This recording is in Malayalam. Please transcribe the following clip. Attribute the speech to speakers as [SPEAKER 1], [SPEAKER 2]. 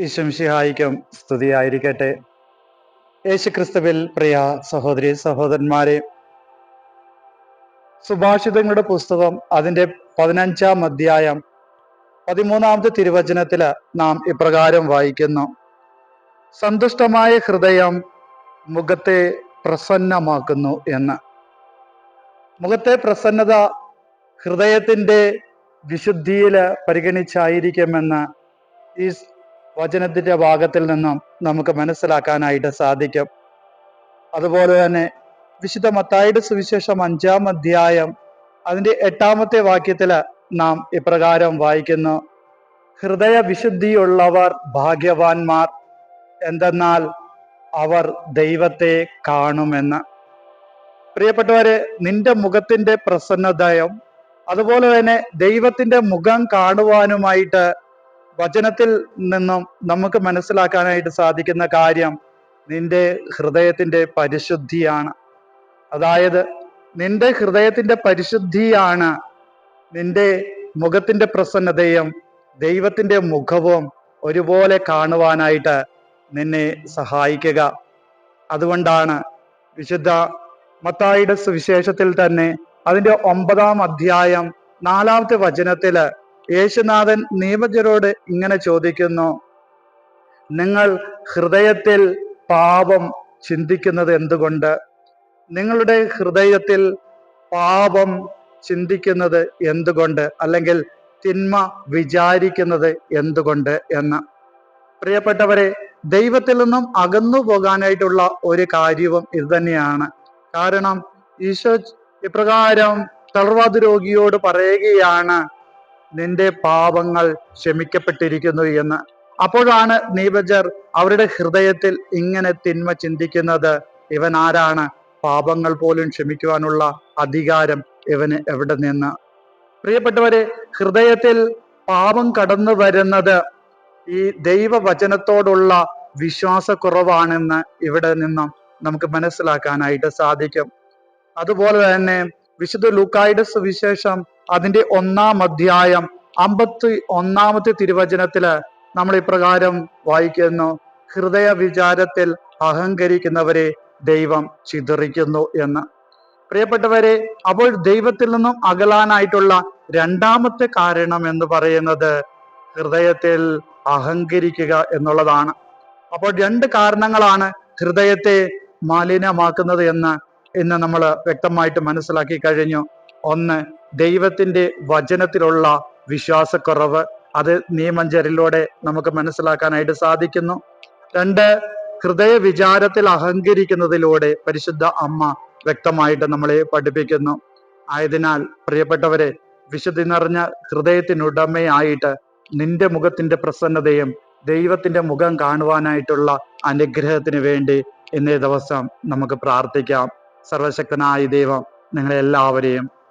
[SPEAKER 1] ഈശംഷിഹായിക്കും സ്തുതിയായിരിക്കട്ടെ. യേശുക്രിസ്തുവിൽ പ്രിയ സഹോദരി സഹോദരന്മാരെ സുഭാഷിതങ്ങളുടെ പുസ്തകം അതിന്റെ പതിനഞ്ചാം അധ്യായം പതിമൂന്നാമത്തെ തിരുവചനത്തിൽ നാം ഇപ്രകാരം വായിക്കുന്നു. സന്തുഷ്ടമായ ഹൃദയം മുഖത്തെ പ്രസന്നമാക്കുന്നു എന്ന്. മുഖത്തെ പ്രസന്നത ഹൃദയത്തിന്റെ വിശുദ്ധിയിൽ പരിഗണിച്ചായിരിക്കുമെന്ന് ഈ വചനത്തിന്റെ ഭാഗത്തിൽ നിന്നും നമുക്ക് മനസ്സിലാക്കാനായിട്ട് സാധിക്കും. അതുപോലെ തന്നെ വിശുദ്ധ മത്തായിയുടെ സുവിശേഷം അഞ്ചാം അധ്യായം അതിന്റെ എട്ടാമത്തെ വാക്യത്തിൽ നാം ഇപ്രകാരം വായിക്കുന്നു. ഹൃദയ വിശുദ്ധിയുള്ളവർ ഭാഗ്യവാന്മാർ എന്തെന്നാൽ അവർ ദൈവത്തെ കാണുമെന്ന്. പ്രിയപ്പെട്ടവരെ നിന്റെ മുഖത്തിന്റെ പ്രസന്നതയും അതുപോലെ തന്നെ ദൈവത്തിന്റെ മുഖം കാണുവാനുമായിട്ട് വചനത്തിൽ നിന്നും നമുക്ക് മനസ്സിലാക്കാനായിട്ട് സാധിക്കുന്ന കാര്യം നിന്റെ ഹൃദയത്തിന്റെ പരിശുദ്ധിയാണ്. അതായത് നിന്റെ ഹൃദയത്തിന്റെ പരിശുദ്ധിയാണ് നിന്റെ മുഖത്തിന്റെ പ്രസന്നതയും ദൈവത്തിന്റെ മുഖവും ഒരുപോലെ കാണുവാനായിട്ട് നിന്നെ സഹായിക്കുക. അതുകൊണ്ടാണ് വിശുദ്ധ മത്തായിയുടെ സുവിശേഷത്തിൽ തന്നെ അതിന്റെ ഒമ്പതാം അധ്യായം നാലാമത്തെ വചനത്തിൽ യേശുനാഥൻ നിയമജരോട് ഇങ്ങനെ ചോദിക്കുന്നു. നിങ്ങൾ ഹൃദയത്തിൽ പാപം ചിന്തിക്കുന്നത് എന്തുകൊണ്ട്? നിങ്ങളുടെ ഹൃദയത്തിൽ പാപം ചിന്തിക്കുന്നത് എന്തുകൊണ്ട്? അല്ലെങ്കിൽ തിന്മ വിചാരിക്കുന്നത് എന്തുകൊണ്ട്? എന്ന്. പ്രിയപ്പെട്ടവരെ ദൈവത്തിൽ നിന്നും അകന്നു പോകാനായിട്ടുള്ള ഒരു കാര്യവും ഇത് തന്നെയാണ്. കാരണം ഈശോ ഇപ്രകാരം തളർവാദ രോഗിയോട് പറയുകയാണ് നിന്റെ പാപങ്ങൾ ക്ഷമിക്കപ്പെട്ടിരിക്കുന്നു എന്ന്. അപ്പോഴാണ് നീപജർ അവരുടെ ഹൃദയത്തിൽ ഇങ്ങനെ തിന്മ ചിന്തിക്കുന്നത്. ഇവൻ ആരാണ്? പാപങ്ങൾ പോലും ക്ഷമിക്കുവാനുള്ള അധികാരം ഇവന് എവിടെ നിന്ന്? പ്രിയപ്പെട്ടവരെ ഹൃദയത്തിൽ പാപം കടന്നു വരുന്നത് ഈ ദൈവവചനത്തോടുള്ള വിശ്വാസക്കുറവാണെന്ന് ഇവിടെ നിന്നും നമുക്ക് മനസ്സിലാക്കാനായിട്ട് സാധിക്കും. അതുപോലെ തന്നെ വിശുദ്ധ ലൂക്കായുടെ സുവിശേഷം അതിന്റെ ഒന്നാം അധ്യായം അമ്പത്തി ഒന്നാമത്തെ തിരുവചനത്തിൽ നമ്മൾ ഇപ്രകാരം വായിക്കുന്നു. ഹൃദയ വിചാരത്തിൽ അഹങ്കരിക്കുന്നവരെ ദൈവം ചിതറിക്കുന്നു എന്ന്. പ്രിയപ്പെട്ടവരെ അപ്പോൾ ദൈവത്തിൽ നിന്നും അകലാനായിട്ടുള്ള രണ്ടാമത്തെ കാരണം എന്ന് പറയുന്നത് ഹൃദയത്തിൽ അഹങ്കരിക്കുക എന്നുള്ളതാണ്. അപ്പോൾ രണ്ട് കാരണങ്ങളാണ് ഹൃദയത്തെ മാലിന്യമാക്കുന്നത് എന്ന് ഇന്ന് നമ്മൾ വ്യക്തമായിട്ട് മനസ്സിലാക്കി കഴിഞ്ഞു. ഒന്ന് ദൈവത്തിന്റെ വചനത്തിലുള്ള വിശ്വാസക്കുറവ് അത് നിയമഞ്ചരിലൂടെ നമുക്ക് മനസ്സിലാക്കാനായിട്ട് സാധിക്കുന്നു. രണ്ട് ഹൃദയ വിചാരത്തിൽ അഹങ്കരിക്കുന്നതിലൂടെ പരിശുദ്ധ അമ്മ വ്യക്തമായിട്ട് നമ്മളെ പഠിപ്പിക്കുന്നു. ആയതിനാൽ പ്രിയപ്പെട്ടവരെ വിശുദ്ധി നിറഞ്ഞ ഹൃദയത്തിനുടമയായിട്ട് നിന്റെ മുഖത്തിന്റെ പ്രസന്നതയും ദൈവത്തിന്റെ മുഖം കാണുവാനായിട്ടുള്ള അനുഗ്രഹത്തിന് വേണ്ടി ഇന്നേ ദിവസം നമുക്ക് പ്രാർത്ഥിക്കാം. സർവശക്തനായ ദൈവം നിങ്ങളെ എല്ലാവരെയും